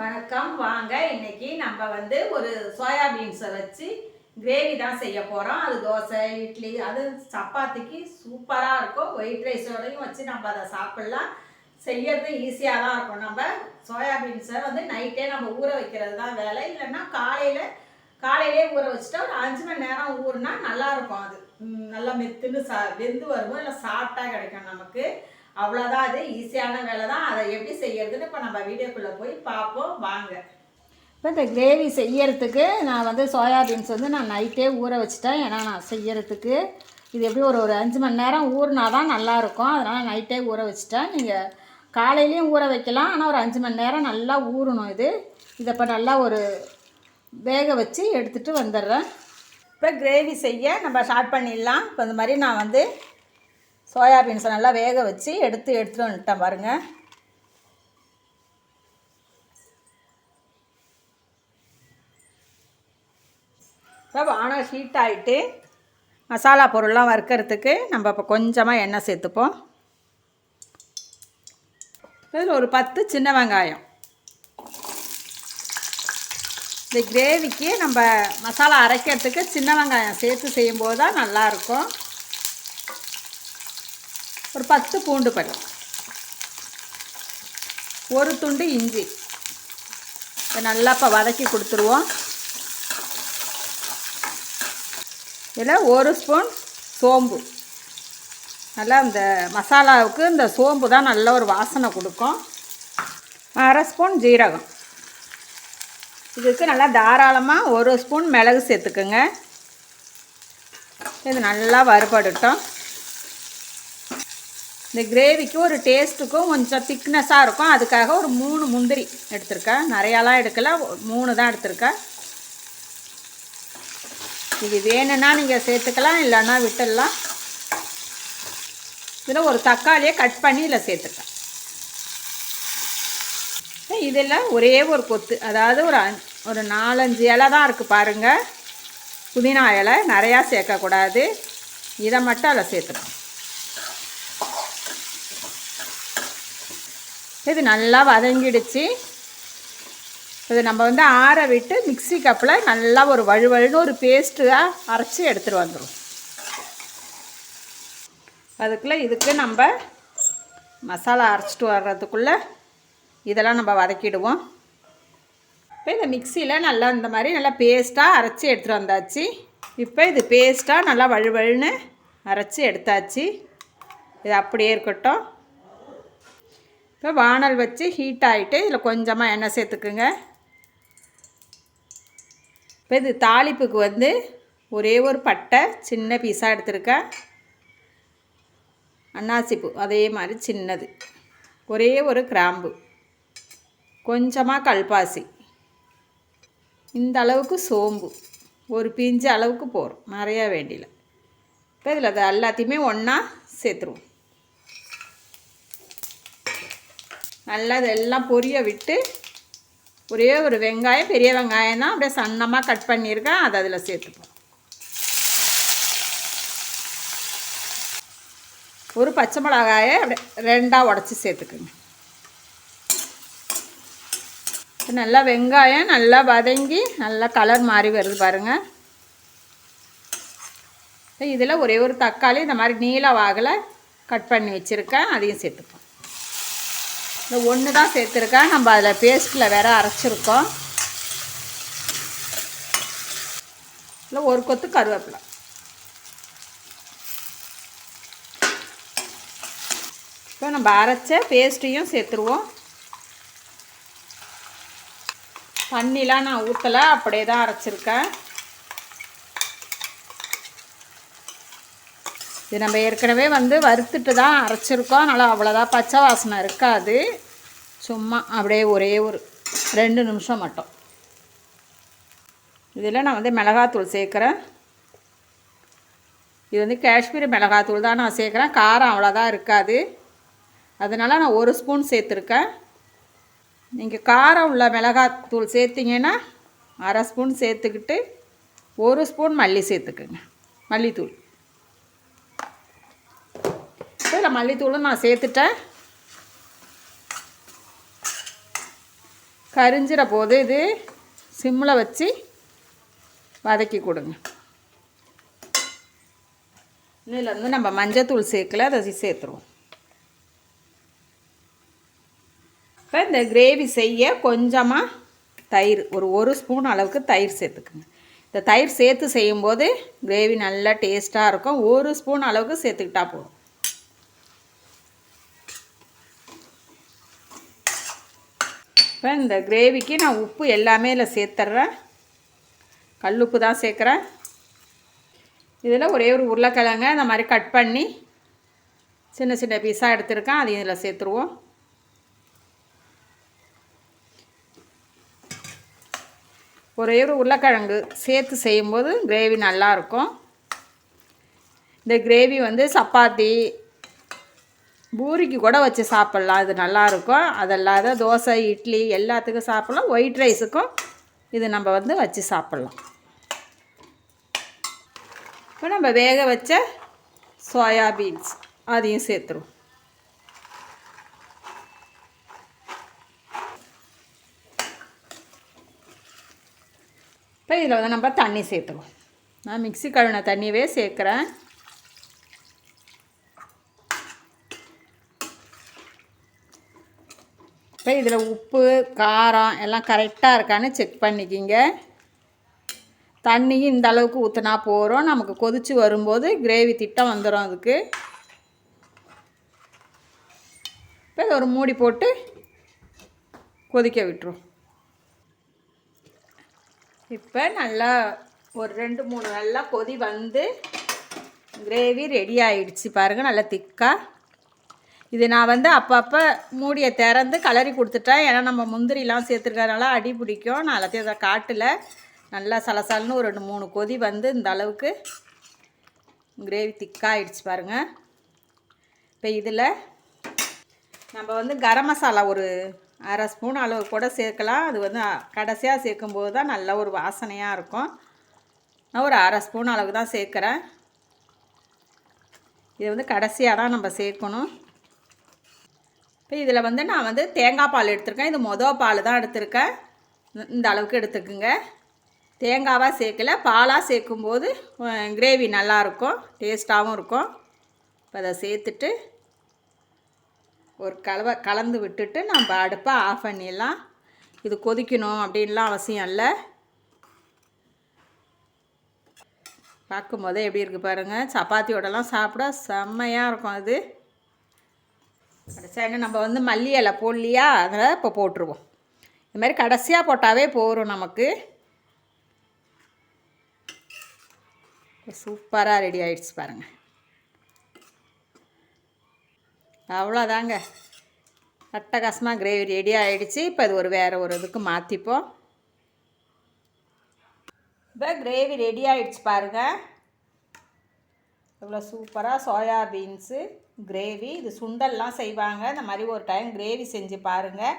வணக்கம். வாங்க இன்னைக்கு நம்ம வந்து ஒரு சோயாபீன்ஸை வச்சு கிரேவி தான் செய்ய போகிறோம் அது தோசை இட்லி அது சப்பாத்திக்கு சூப்பராக இருக்கும். ஒயிட் ரைஸோடையும் வச்சு நம்ம அதை சாப்பிட்லாம். செய்யறது ஈஸியாக தான் இருக்கும். நம்ம சோயாபீன்ஸை வந்து நைட்டே நம்ம ஊற வைக்கிறது தான் வேலை. இல்லைன்னா காலையில் காலையிலே ஊற வச்சுட்டா ஒரு அஞ்சு மணி நேரம் ஊறினா நல்லாயிருக்கும் அது. நல்லா மெத்துன்னு சா வெந்து வருவோம் இல்லை சாப்பிட்டா கிடைக்கும் நமக்கு. அவ்வளோதான் அது ஈஸியான வேலை தான் அதை எப்படி செய்யறதுன்னு இப்போ நம்ம வீடியோக்குள்ளே போய் பார்ப்போம். வாங்க. இப்போ இந்த கிரேவி செய்யறதுக்கு நான் வந்து சோயாபீன்ஸ் வந்து நான் நைட்டே ஊற வச்சுட்டேன். ஏன்னா நான் செய்யறதுக்கு இது எப்படி ஒரு ஒரு அஞ்சு மணி நேரம் ஊறினா தான் நல்லாயிருக்கும். அதனால் நைட்டே ஊற வச்சுட்டேன். நீங்கள் காலையிலையும் ஊற வைக்கலாம். ஆனால் ஒரு அஞ்சு மணி நேரம் நல்லா ஊறணும் இது. இதை இப்போ நல்லா ஒரு வேக வச்சு எடுத்துகிட்டு வந்துடுறேன். இப்போ கிரேவி செய்ய நம்ம ஸ்டார்ட் பண்ணிடலாம். இப்போ இந்த மாதிரி நான் வந்து சோயாபீன்ஸை நல்லா வேக வச்சு எடுத்து எடுத்துகிட்டு வந்துட்டேன் பாருங்கள் இப்போ வானம் ஹீட் ஆகிட்டு மசாலா பொருள்லாம் வறுக்கிறதுக்கு நம்ம இப்போ கொஞ்சமாக எண்ணெய் சேர்த்துப்போம். இதில் ஒரு பத்து சின்ன வெங்காயம். இந்த கிரேவிக்கு நம்ம மசாலா அரைக்கிறதுக்கு சின்ன வெங்காயம் சேர்த்து செய்யும்போது தான் நல்லாயிருக்கும் ஒரு பத்து பூண்டு பல் ஒரு துண்டு இஞ்சி. இதை நல்லா இப்போ வதக்கி கொடுத்துருவோம். இதில் ஒரு ஸ்பூன் சோம்பு. நல்லா இந்த மசாலாவுக்கு இந்த சோம்பு தான் நல்ல ஒரு வாசனை கொடுக்கும். அரை ஸ்பூன் ஜீரகம். இதுக்கு நல்லா தாராளமாக ஒரு ஸ்பூன் மிளகு சேர்த்துக்குங்க. இது நல்லா வறுபடட்டும். இந்த கிரேவிக்கு ஒரு டேஸ்ட்டுக்கும் கொஞ்சம் திக்னஸாக இருக்கும். அதுக்காக ஒரு மூணு முந்திரி எடுத்திருக்கேன். நிறையாலாம் எடுக்கல. மூணு தான் எடுத்திருக்கேன். இது வேணும்னா நீங்கள் சேர்த்துக்கலாம் இல்லைன்னா விட்டுடலாம். இதில் ஒரு தக்காளியை கட் பண்ணி இதில் சேர்த்துக்கலாம். இதில் ஒரே ஒரு கொத்து அதாவது ஒரு ஒரு நாலஞ்சு இலை தான் இருக்குது பாருங்கள் புதினா இலை நிறையா சேர்க்கக்கூடாது. இதை மட்டும் அதில் சேர்த்துக்கணும். இது நல்லா வதங்கிடுச்சு. இது நம்ம வந்து ஆற விட்டு மிக்சி கப்பில் நல்லா ஒரு வழுவழுன்னு ஒரு பேஸ்ட்டாக அரைச்சி எடுத்துகிட்டு வந்துடும் அதுக்குள்ளே இதுக்கு நம்ம மசாலா அரைச்சிட்டு வர்றதுக்குள்ளே இதெல்லாம் நம்ம வதக்கிடுவோம். இப்போ இந்த மிக்சியில் நல்லா இந்த மாதிரி நல்லா பேஸ்ட்டாக அரைச்சி எடுத்துகிட்டு வந்தாச்சு. இப்போ இது பேஸ்ட்டாக நல்லா வழுவழுன்னு அரைச்சி எடுத்தாச்சு. இது அப்படியே இருக்கட்டும். இப்போ வானல் வச்சு ஹீட் ஆகிட்டு இதில் கொஞ்சமாக எண்ணெய் சேர்த்துக்குங்க. இப்போ இது தாளிப்புக்கு வந்து ஒரே ஒரு பட்டை சின்ன பீஸாக எடுத்திருக்கேன். அன்னாசிப்பூ அதே மாதிரி சின்னது. ஒரே ஒரு கிராம்பு. கொஞ்சமாக கல்பாசி. இந்த அளவுக்கு சோம்பு. ஒரு பிஞ்சு அளவுக்கு போகிறோம் நிறையா வேண்டியில. இப்போ இதில் அது எல்லாத்தையுமே ஒன்றா சேர்த்துருவோம். நல்லா இதெல்லாம் பொரிய விட்டு ஒரே ஒரு வெங்காயம் பெரிய வெங்காயம் தான் அப்படியே சன்னமாக கட் பண்ணியிருக்கேன் அதை அதில் சேர்த்துப்போம். ஒரு பச்சை மிளகாயை அப்படியே ரெண்டாக உடச்சி சேர்த்துக்குங்க. நல்லா வெங்காயம் நல்லா வதங்கி நல்லா கலர் மாறி வருது பாருங்கள் இதில் ஒரே ஒரு தக்காளி இந்த மாதிரி நீல வாகில் கட் பண்ணி வச்சுருக்கேன் அதையும் சேர்த்துப்போம். இந்த ஒன்று தான் சேர்த்துருக்கேன். நம்ம அதில் பேஸ்ட்டில் வேற அரைச்சிருக்கோம். இல்லை ஒரு கொத்து கருவேப்பிலை. இப்போ நம்ம அரைச்ச பேஸ்ட்டையும் சேர்த்துருவோம். தண்ணிலாம் நான் ஊற்றலை அப்படியே தான் அரைச்சிருக்கேன். இது நம்ம ஏற்கனவே வந்து வறுத்துட்டு தான் அரைச்சிருக்கோம். அதனால் அவ்வளோதான் பச்சை வாசனை இருக்காது. சும்மா அப்படியே ஒரே ஒரு ரெண்டு நிமிஷம் மட்டும். இதில் நான் வந்து மிளகாத்தூள் சேர்க்குறேன். இது வந்து காஷ்மீரி மிளகாத்தூள் தான் நான் சேர்க்குறேன். காரம் அவ்வளோதான் இருக்காது. அதனால் நான் ஒரு ஸ்பூன் சேர்த்துருக்கேன். நீங்கள் காரம் உள்ள மிளகாத்தூள் சேர்த்திங்கன்னா அரை ஸ்பூன் சேர்த்துக்கிட்டு ஒரு ஸ்பூன் மல்லி சேர்த்துக்குங்க. மல்லித்தூள். இதில் மல்லித்தூளும் நான் சேர்த்துட்டேன். கரிஞ்சிற போது இது சிம்மில் வச்சு வதக்கி கொடுங்க. இதில் வந்து நம்ம மஞ்சத்தூள் சேர்க்கல அதை சேர்த்துருவோம். இப்போ இந்த கிரேவி செய்ய கொஞ்சமாக தயிர் ஒரு ஒரு ஸ்பூன் அளவுக்கு தயிர் சேர்த்துக்குங்க. இந்த தயிர் சேர்த்து செய்யும்போது கிரேவி நல்லா டேஸ்ட்டாக இருக்கும். ஒரு ஸ்பூன் அளவுக்கு சேர்த்துக்கிட்டா போதும். இப்போ இந்த கிரேவிக்கு நான் உப்பு எல்லாமே இதில் சேர்த்துட்றேன் கல்லுப்பு தான் சேர்க்குறேன். இதில் ஒரே ஒரு உருளைக்கிழங்க இந்த மாதிரி கட் பண்ணி சின்ன சின்ன பீஸாக எடுத்துருக்கேன். அதையும் இதில் சேர்த்துருவோம். ஒரே ஒரு உருளைக்கிழங்கு சேர்த்து செய்யும்போது கிரேவி நல்லாயிருக்கும் இந்த கிரேவி வந்து சப்பாத்தி பூரிக்கு கூட வச்சு சாப்பிட்லாம். இது நல்லாயிருக்கும். அதல்லாத தோசை இட்லி எல்லாத்துக்கும் சாப்பிட்லாம். ஒயிட் ரைஸுக்கும் இது நம்ம வந்து வச்சு சாப்பிட்லாம். இப்போ நம்ம வேக வச்ச சோயா பீன்ஸ் அதையும் சேர்த்துருவோம். இப்போ இதில் வந்து நம்ம தண்ணி சேர்த்துருவோம். நான் மிக்ஸி கழுவின தண்ணியவே சேர்க்குறேன். இப்போ இதில் உப்பு காரம் எல்லாம் கரெக்டாக இருக்கான்னு செக் பண்ணிக்கிங்க. தண்ணியும் இந்த அளவுக்கு ஊற்றினா போகிறோம் நமக்கு கொதித்து வரும்போது கிரேவி திட்டம் வந்துடும் அதுக்கு. இப்போ இதை ஒரு மூடி போட்டு கொதிக்க விட்டுரும். இப்போ நல்லா ஒரு ரெண்டு மூணு நல்லா கொதி வந்து கிரேவி ரெடி ஆயிடுச்சு பாருங்கள் நல்லா திக்காக இது நான் வந்து அப்பப்போ மூடியை திறந்து கலரி கொடுத்துட்டேன். ஏன்னா நம்ம முந்திரிலாம் சேர்த்துருக்கறனால அடி பிடிக்கும். நான் எல்லாத்தையும் அதை காட்டில். நல்லா சலசலன்னு ஒரு ரெண்டு மூணு கொதி வந்து இந்த அளவுக்கு கிரேவி திக்காகிடுச்சு பாருங்கள் இப்போ இதில் நம்ம வந்து கரம் மசாலா ஒரு அரை ஸ்பூன் அளவு கூட சேர்க்கலாம். அது வந்து கடைசியாக சேர்க்கும்போது தான் நல்ல ஒரு வாசனையாக இருக்கும். நான் ஒரு அரை ஸ்பூன் அளவு தான் சேர்க்குறேன். இது வந்து கடைசியாக தான் நம்ம சேர்க்கணும். இப்போ இதில் வந்து நான் வந்து தேங்காய் பால் எடுத்திருக்கேன். இது மொதல் பால் தான் எடுத்திருக்கேன். இந்த அளவுக்கு எடுத்துக்குங்க. தேங்காவாக சேர்க்கல. பாலாக சேர்க்கும்போது கிரேவி நல்லாயிருக்கும் டேஸ்ட்டாகவும் இருக்கும். இப்போ அதை சேர்த்துட்டு ஒரு கலவை கலந்து விட்டுட்டு நம்ம அடுப்பை ஆஃப் பண்ணிடலாம். இது கொதிக்கணும் அப்படின்லாம் அவசியம் இல்லை. பார்க்கும்போதே எப்படி இருக்குது பாருங்கள் சப்பாத்தியோடலாம் சாப்பிட செம்மையாக இருக்கும் அது. கடைசியாக நம்ம வந்து மல்லி இலை போடலையா? அதில் இப்போ போட்டுருவோம். இது மாதிரி கடைசியாக போட்டாவே போகிறோம் நமக்கு. சூப்பராக ரெடி ஆகிடுச்சு பாருங்கள் அவ்வளோதாங்க அட்டகாசமாக கிரேவி ரெடி ஆகிடுச்சு இப்போ இது ஒரு வேறு ஒரு இதுக்கு மாற்றிப்போம் இப்போ கிரேவி ரெடி ஆகிடுச்சு பாருங்கள் இவ்வளோ சூப்பராக சோயா பீன்ஸு கிரேவி இது சுண்டல்லாம் செய்வாங்க. இந்த மாதிரி ஒரு டைம் கிரேவி செஞ்சு பாருங்கள்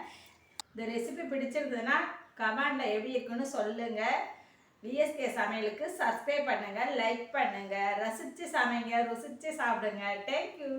இந்த ரெசிபி பிடிச்சிருந்ததுன்னா கமெண்டில் எப்படி இருக்குன்னு சொல்லுங்கள் விஎஸ்கே சமையலுக்கு சப்ஸ்கிரைப் பண்ணுங்கள் லைக் பண்ணுங்கள் ரசித்து சமைங்க ருசித்து சாப்பிடுங்க. தேங்க்யூ